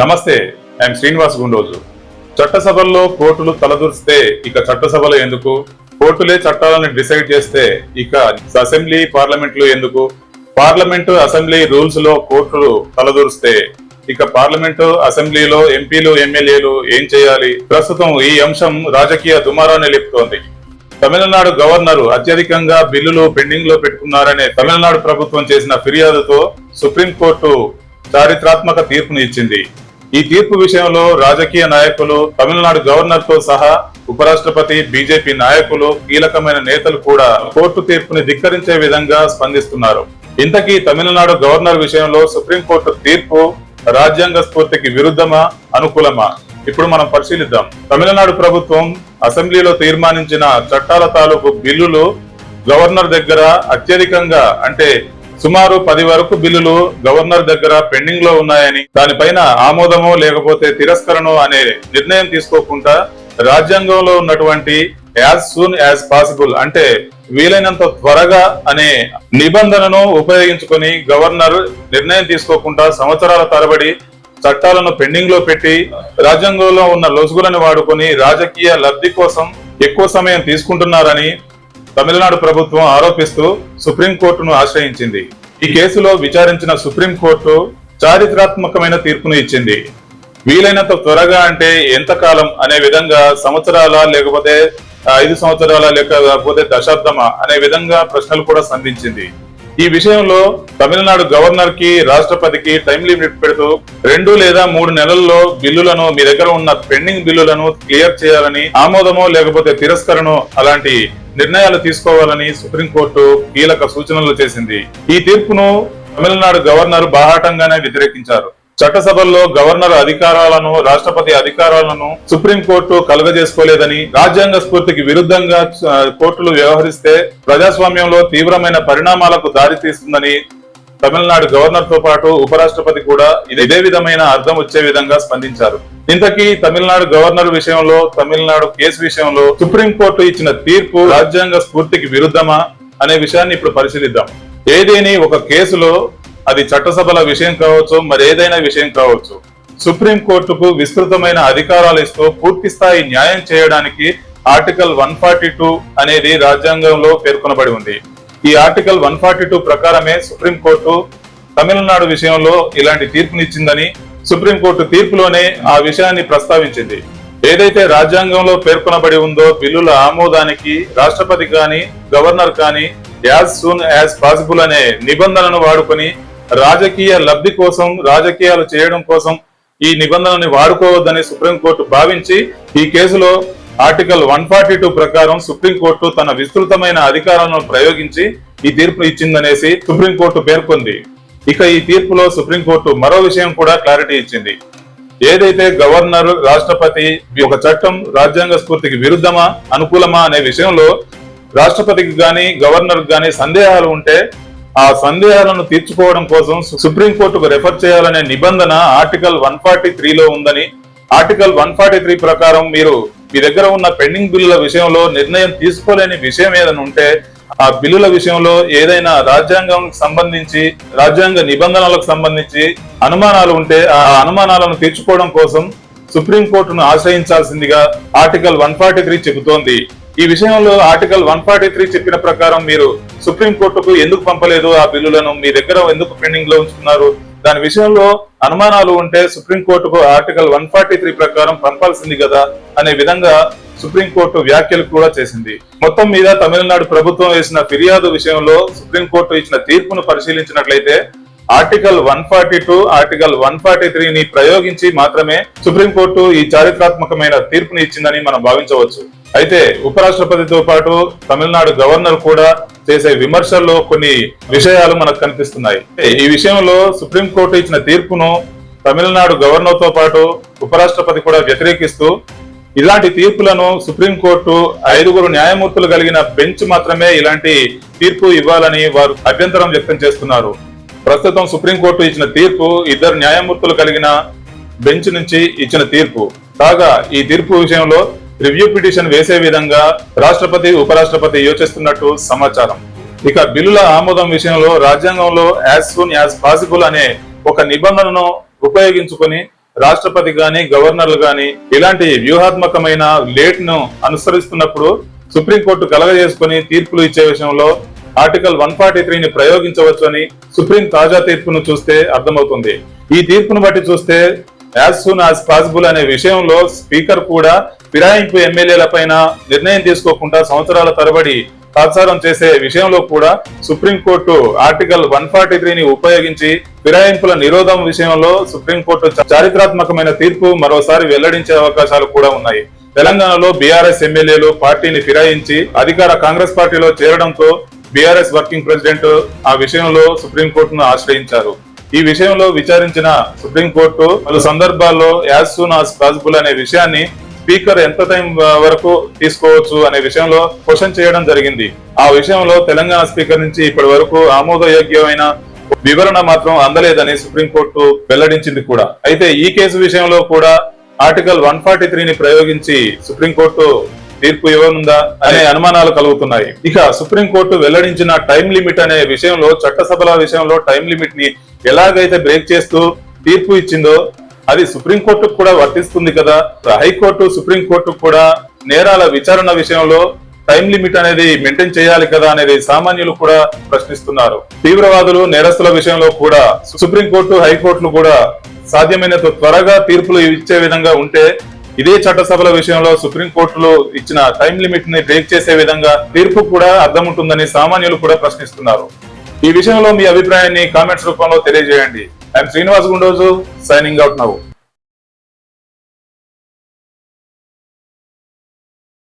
నమస్తే ఐఎమ్ శ్రీనివాస్ గుండోజు. చట్టసభల్లో కోర్టులు తలదూర్స్తే ఇక చట్టసభలు ఎందుకు? కోర్టులే చట్టాలను డిసైడ్ చేస్తే ఇక అసెంబ్లీ పార్లమెంట్లు ఎందుకు? పార్లమెంటు అసెంబ్లీ రూల్స్లో కోర్టులు తలదూరిస్తే ఇక పార్లమెంటు అసెంబ్లీలో ఎంపీలు ఎమ్మెల్యేలు ఏం చేయాలి? ప్రస్తుతం ఈ అంశం రాజకీయ దుమారాన్ని లేపుతోంది. తమిళనాడు గవర్నర్ అత్యధికంగా బిల్లులు పెండింగ్లో పెట్టుకున్నారనే తమిళనాడు ప్రభుత్వం చేసిన ఫిర్యాదుతో సుప్రీంకోర్టు చారిత్రాత్మక తీర్పును ఇచ్చింది. ఈ తీర్పు విషయంలో రాజకీయ నాయకులు తమిళనాడు గవర్నర్తో సహా ఉపరాష్ట్రపతి బీజేపీ నాయకులు కీలకమైన నేతలు కూడా కోర్టు తీర్పుని ధిక్కరించే విధంగా స్పందిస్తున్నారు. ఇంతకీ తమిళనాడు గవర్నర్ విషయంలో సుప్రీంకోర్టు తీర్పు రాజ్యాంగ స్ఫూర్తికి విరుద్ధమా అనుకూలమా? ఇప్పుడు మనం పరిశీలిద్దాం. తమిళనాడు ప్రభుత్వం అసెంబ్లీలో తీర్మానించిన చట్టాల తాలూకు బిల్లులు గవర్నర్ దగ్గర అత్యధికంగా అంటే సుమారు పది వరకు బిల్లులు గవర్నర్ దగ్గర పెండింగ్లో ఉన్నాయని దానిపైన ఆమోదమో లేకపోతే తిరస్కరణో అనే నిర్ణయం తీసుకోకుండా రాజ్యాంగంలో ఉన్నటువంటి యాజ్ సూన్ యాజ్ పాసిబుల్ అంటే వీలైనంత త్వరగా అనే నిబంధనను ఉపయోగించుకొని గవర్నర్ నిర్ణయం తీసుకోకుండా సంవత్సరాల తరబడి చట్టాలను పెండింగ్లో పెట్టి రాజ్యాంగంలో ఉన్న లొసుగులను వాడుకొని రాజకీయ లబ్ధి కోసం ఎక్కువ సమయం తీసుకుంటున్నారని తమిళనాడు ప్రభుత్వం ఆరోపిస్తూ సుప్రీంకోర్టును ఆశ్రయించింది. ఈ కేసులో విచారించిన సుప్రీంకోర్టు చారిత్రాత్మకమైన తీర్పును ఇచ్చింది. వీలైనంత త్వరగా అంటే ఎంతకాలం అనే విధంగా సంవత్సరాల లేకపోతే ఐదు సంవత్సరాల లేకపోతే దశాబ్దమా అనే విధంగా ప్రశ్నలు కూడా సంధించింది. ఈ విషయంలో తమిళనాడు గవర్నర్కి రాష్ట్రపతికి టైం లిమిట్ పెడుతూ రెండు లేదా మూడు నెలల్లో బిల్లులను మీ దగ్గర ఉన్న పెండింగ్ బిల్లులను క్లియర్ చేయాలని ఆమోదమో లేకపోతే తిరస్కరణో అలాంటి నిర్ణయాలు తీసుకోవాలని సుప్రీంకోర్టు కీలక సూచనలు చేసింది. ఈ తీర్పును తమిళనాడు గవర్నర్ బాహాటంగానే వ్యతిరేకించారు. చట్టసభల్లో గవర్నర్ అధికారాలను రాష్ట్రపతి అధికారాలను సుప్రీంకోర్టు కలుగజేసుకోలేదని రాజ్యాంగ స్ఫూర్తికి విరుద్ధంగా కోర్టులు వ్యవహరిస్తే ప్రజాస్వామ్యంలో తీవ్రమైన పరిణామాలకు దారితీస్తుందని తమిళనాడు గవర్నర్తో పాటు ఉపరాష్ట్రపతి కూడా ఇది ఇదే విధమైన అర్థం వచ్చే విధంగా స్పందించారు. ఇంతకీ తమిళనాడు గవర్నర్ విషయంలో తమిళనాడు కేసు విషయంలో సుప్రీంకోర్టు ఇచ్చిన తీర్పు రాజ్యాంగ స్ఫూర్తికి విరుద్ధమా అనే విషయాన్ని ఇప్పుడు పరిశీలిద్దాం. ఏదేని ఒక కేసులో అది చట్టసభల విషయం కావచ్చు మరి ఏదైనా విషయం కావచ్చు సుప్రీంకోర్టుకు విస్తృతమైన అధికారాలు ఇస్తూ పూర్తి స్థాయి న్యాయం చేయడానికి ఆర్టికల్ వన్ ఫార్టీ టూ అనేది రాజ్యాంగంలో పేర్కొనబడి ఉంది. ఈ ఆర్టికల్ వన్ ఫార్టీ టూ ప్రకారమే సుప్రీం కోర్టు తమిళనాడు విషయంలో ఇలాంటి తీర్పునిచ్చిందని సుప్రీంకోర్టు తీర్పులోనే ఆ విషయాన్ని ప్రస్తావించింది. ఏదైతే రాజ్యాంగంలో పేర్కొనబడి ఉందో బిల్లుల ఆమోదానికి రాష్ట్రపతి కానీ గవర్నర్ కానీ యాజ్ సూన్ యాజ్ పాసిబుల్ అనే నిబంధనను వాడుకొని రాజకీయ లబ్ధి కోసం రాజకీయాలు చేయడం కోసం ఈ నిబంధనని వాడుకోవద్దని సుప్రీంకోర్టు భావించి ఈ కేసులో ఆర్టికల్ వన్ ఫార్టీ టూ ప్రకారం సుప్రీంకోర్టు తన విస్తృతమైన అధికారాలను ప్రయోగించి ఈ తీర్పు ఇచ్చిందనేసి సుప్రీంకోర్టు పేర్కొంది. ఇక ఈ తీర్పులో సుప్రీంకోర్టు మరో విషయం కూడా క్లారిటీ ఇచ్చింది. ఏదైతే గవర్నర్ రాష్ట్రపతి ఒక చట్టం రాజ్యాంగ స్ఫూర్తికి విరుద్ధమా అనుకూలమా అనే విషయంలో రాష్ట్రపతికి గాని గవర్నర్ గాని సందేహాలు ఉంటే ఆ సందేహాలను తీర్చుకోవడం కోసం సుప్రీం కోర్టుకు రెఫర్ చేయాలనే నిబంధన ఆర్టికల్ వన్ ఫార్టీ త్రీలో ఉందని ఆర్టికల్ వన్ ఫార్టీ త్రీ ప్రకారం మీరు మీ దగ్గర ఉన్న పెండింగ్ బిల్లుల విషయంలో నిర్ణయం తీసుకోలేని విషయం ఏదైనా ఉంటే ఆ బిల్లుల విషయంలో ఏదైనా రాజ్యాంగానికి సంబంధించి రాజ్యాంగ నిబంధనలకు సంబంధించి అనుమానాలు ఉంటే ఆ అనుమానాలను తీర్చుకోవడం కోసం సుప్రీం కోర్టును ఆశ్రయించాల్సిందిగా ఆర్టికల్ వన్ ఫార్టీ త్రీ చెబుతోంది. ఈ విషయంలో ఆర్టికల్ వన్ ఫార్టీ త్రీ చెప్పిన ప్రకారం మీరు సుప్రీం కోర్టుకు ఎందుకు పంపలేదు? ఆ బిల్లులను మీ దగ్గర ఎందుకు పెండింగ్లో ఉంచుతున్నారు? దాని విషయంలో అనుమానాలు ఉంటే సుప్రీం కోర్టుకు ఆర్టికల్ వన్ ఫార్టీ త్రీ ప్రకారం పంపాల్సింది కదా అనే విధంగా సుప్రీంకోర్టు వ్యాఖ్యలు కూడా చేసింది. మొత్తం మీద తమిళనాడు ప్రభుత్వం వేసిన ఫిర్యాదు విషయంలో సుప్రీంకోర్టు ఇచ్చిన తీర్పును పరిశీలించినట్లయితే article one forty two article one forty త్రీని ప్రయోగించి మాత్రమే సుప్రీంకోర్టు ఈ చారిత్రాత్మకమైన తీర్పుని ఇచ్చిందని మనం భావించవచ్చు. అయితే ఉపరాష్ట్రపతితో పాటు తమిళనాడు గవర్నర్ కూడా చేసే విమర్శల్లో కొన్ని విషయాలు మనకు కనిపిస్తున్నాయి. ఈ విషయంలో సుప్రీంకోర్టు ఇచ్చిన తీర్పును తమిళనాడు గవర్నర్తో పాటు ఉపరాష్ట్రపతి కూడా వ్యతిరేకిస్తూ ఇలాంటి తీర్పులను సుప్రీంకోర్టు ఐదుగురు న్యాయమూర్తులు కలిగిన బెంచ్ మాత్రమే ఇలాంటి తీర్పు ఇవ్వాలని వారు అభ్యంతరం వ్యక్తం చేస్తున్నారు. ప్రస్తుతం సుప్రీంకోర్టు ఇచ్చిన తీర్పు ఇద్దరు న్యాయమూర్తులు కలిగిన బెంచ్ నుంచి ఇచ్చిన తీర్పు. కాగా ఈ తీర్పు విషయంలో రివ్యూ పిటిషన్ వేసే విధంగా రాష్ట్రపతి ఉపరాష్ట్రపతి యోచిస్తున్నట్టు సమాచారం. ఇక బిల్లుల ఆమోదం విషయంలో రాజ్యాంగంలో యాజ్ సూన్ యాజ్ పాసిబుల్ అనే ఒక నిబంధనను ఉపయోగించుకొని రాష్ట్రపతి గాని గవర్నర్లు గాని ఇలాంటి వ్యూహాత్మకమైన లేట్ను అనుసరిస్తున్నప్పుడు సుప్రీంకోర్టు కలగజేసుకుని తీర్పులు ఇచ్చే విషయంలో ఆర్టికల్ వన్ ఫార్టీ త్రీని ప్రయోగించవచ్చు అని సుప్రీం తాజా తీర్పును చూస్తే అర్థమవుతుంది. ఈ తీర్పును బట్టి చూస్తే యాజ్ సూన్ యాజ్ పాసిబుల్ అనే విషయంలో స్పీకర్ కూడా ఫిరాయింపు ఎమ్మెల్యేల పైన నిర్ణయం తీసుకోకుండా సంవత్సరాల తరబడి తాత్సారం చేసే విషయంలో కూడా సుప్రీంకోర్టు ఆర్టికల్ వన్ ఫార్టీ త్రీని ఉపయోగించి ఫిరాయింపుల నిరోధం విషయంలో సుప్రీంకోర్టు చారిత్రాత్మకమైన తీర్పు మరోసారి వెల్లడించే అవకాశాలు కూడా ఉన్నాయి. తెలంగాణలో బీఆర్ఎస్ ఎమ్మెల్యేలు పార్టీని ఫిరాయించి అధికార కాంగ్రెస్ పార్టీలో చేరడంతో బీఆర్ఎస్ వర్కింగ్ ప్రెసిడెంట్ ఆ విషయంలో సుప్రీంకోర్టును ఆశ్రయించారు. ఈ విషయంలో విచారించిన సుప్రీంకోర్టు పలు సందర్భాల్లో యాజ్ సూన్ ఆస్ పాసిబుల్ అనే విషయాన్ని స్పీకర్ ఎంత టైం వరకు తీసుకోవచ్చు అనే విషయంలో క్వశ్చన్ చేయడం జరిగింది. ఆ విషయంలో తెలంగాణ స్పీకర్ నుంచి ఇప్పటి వరకు ఆమోదయోగ్యమైన వివరణ మాత్రం అందలేదని సుప్రీంకోర్టు వెల్లడించింది కూడా. అయితే ఈ కేసు విషయంలో కూడా ఆర్టికల్ వన్ ఫార్టీ త్రీని ప్రయోగించి సుప్రీంకోర్టు తీర్పు ఇవ్వనుందా అనే అనుమానాలు కలుగుతున్నాయి. ఇక సుప్రీంకోర్టు వెల్లడించిన టైం లిమిట్ అనే విషయంలో చట్టసభల విషయంలో టైం లిమిట్ని ఎలాగైతే బ్రేక్ చేస్తూ తీర్పు ఇచ్చిందో అది సుప్రీంకోర్టుకు కూడా వర్తిస్తుంది కదా. హైకోర్టు సుప్రీంకోర్టు కూడా నేరాల విచారణ విషయంలో టైం లిమిట్ అనేది మెయింటైన్ చేయాలి కదా అనేది సామాన్యులు కూడా ప్రశ్నిస్తున్నారు. తీవ్రవాదులు నేరస్తుల విషయంలో కూడా సుప్రీంకోర్టు హైకోర్టులు కూడా సాధ్యమైనంత త్వరగా తీర్పులు ఇచ్చే విధంగా ఉంటే ఇదే చట్టసభల విషయంలో సుప్రీంకోర్టులో ఇచ్చిన టైం లిమిట్ని బ్రేక్ చేసే విధంగా తీర్పు కూడా అర్థం ఉంటుందని సామాన్యులు కూడా ప్రశ్నిస్తున్నారు. ఈ విషయంలో మీ అభిప్రాయాన్ని కామెంట్స్ రూపంలో తెలియజేయండి. I'm Srinivas Gundoju signing out నవ్వు